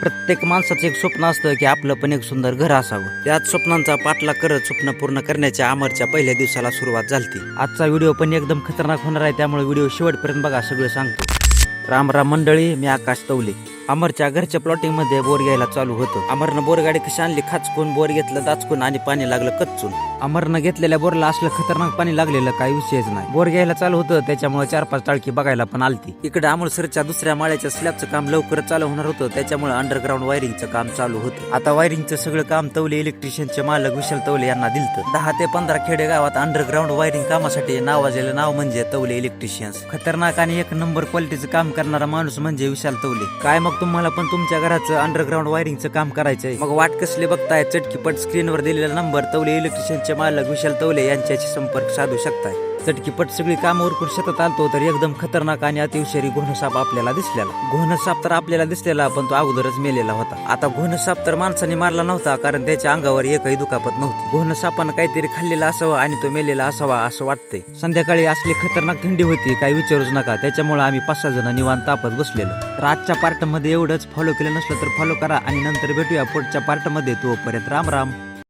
प्रत्येक माणसाचं एक स्वप्न असतं की आपलं पण एक सुंदर घर असावं. त्याच स्वप्नांचा पाठला करत स्वप्न पूर्ण करण्याच्या अमरच्या पहिल्या दिवसाला सुरुवात झाली आजचा व्हिडिओ पण एकदम खतरनाक होणार आहे त्यामुळे व्हिडिओ शेवटपर्यंत बघा सगळं सांगतो. राम राम मंडळी मी आकाश तवले. अमरच्या घरच्या प्लॉटिंगमध्ये बोर घ्यायला चालू होतं. अमरनं बोरगाडी कशी आणली? खाचकून बोर घेतलं दाचकून आणि पाणी लागलं कच्चून. अमरनं घेतलेल्या बोरला असलं खतरनाक पाणी लागलेलं काही विषयच नाही. बोर घ्यायला चालू होतं त्याच्यामुळे चार पाच टाळकी बघायला पण आलती. इकडे अमोलसरच्या दुसऱ्या माळ्याच्या स्लॅबचं काम लवकर चालू होणार होतं त्याच्यामुळे अंडरग्राऊंड वायरिंगचं काम चालू होतं. आता वायरिंगचं सगळं काम तवले इलेक्ट्रिशियनचे मालक विशाल तवले यांना दिलतं. दहा ते पंधरा खेडे गावात अंडरग्राऊंड वायरिंग कामासाठी नावाजलेलं नाव म्हणजे तवले इलेक्ट्रिशियन्स खतरनाक आणि एक नंबर क्वालिटीचं काम करणारा माणूस म्हणजे विशाल तवले. काय मग तुम्हाला पण तुमच्या घराचं अंडरग्राऊंड वायरिंगचं काम करायचंय? मग वाट कसले बघताय? चटकीपट स्क्रीनवर दिलेला नंबर तवले इलेक्ट्रिशियन मालक विशाल तवले यांच्याशी संपर्क साधू शकताय. चटकीपट सगळी कामावर उरकून शेतात आलतो तर एकदम खतरनाक आणि अतिशरी घोणसाप आपल्याला दिसलेला. घोणसाप तर आपल्याला दिसलेला पण तो अगोदरच मेलेला होता. आता घोणसाप तर माणसाने मारला नव्हता कारण त्याच्या अंगावर एकही दुखापत नव्हती. घोणसापानं काहीतरी खाल्लेला असावा आणि तो मेलेला असावा असं वाटतंय. संध्याकाळी असली खतरनाक थंडी होती काही विचारूच नका. त्याच्यामुळे आम्ही पाच सहा जण निवांत तापत बसलेलो. तर आजच्या पार्टमध्ये एवढंच. फॉलो केलं नसलं तर फॉलो करा आणि नंतर भेटूया पुढच्या पार्टमध्ये तोपर्यंत राम राम.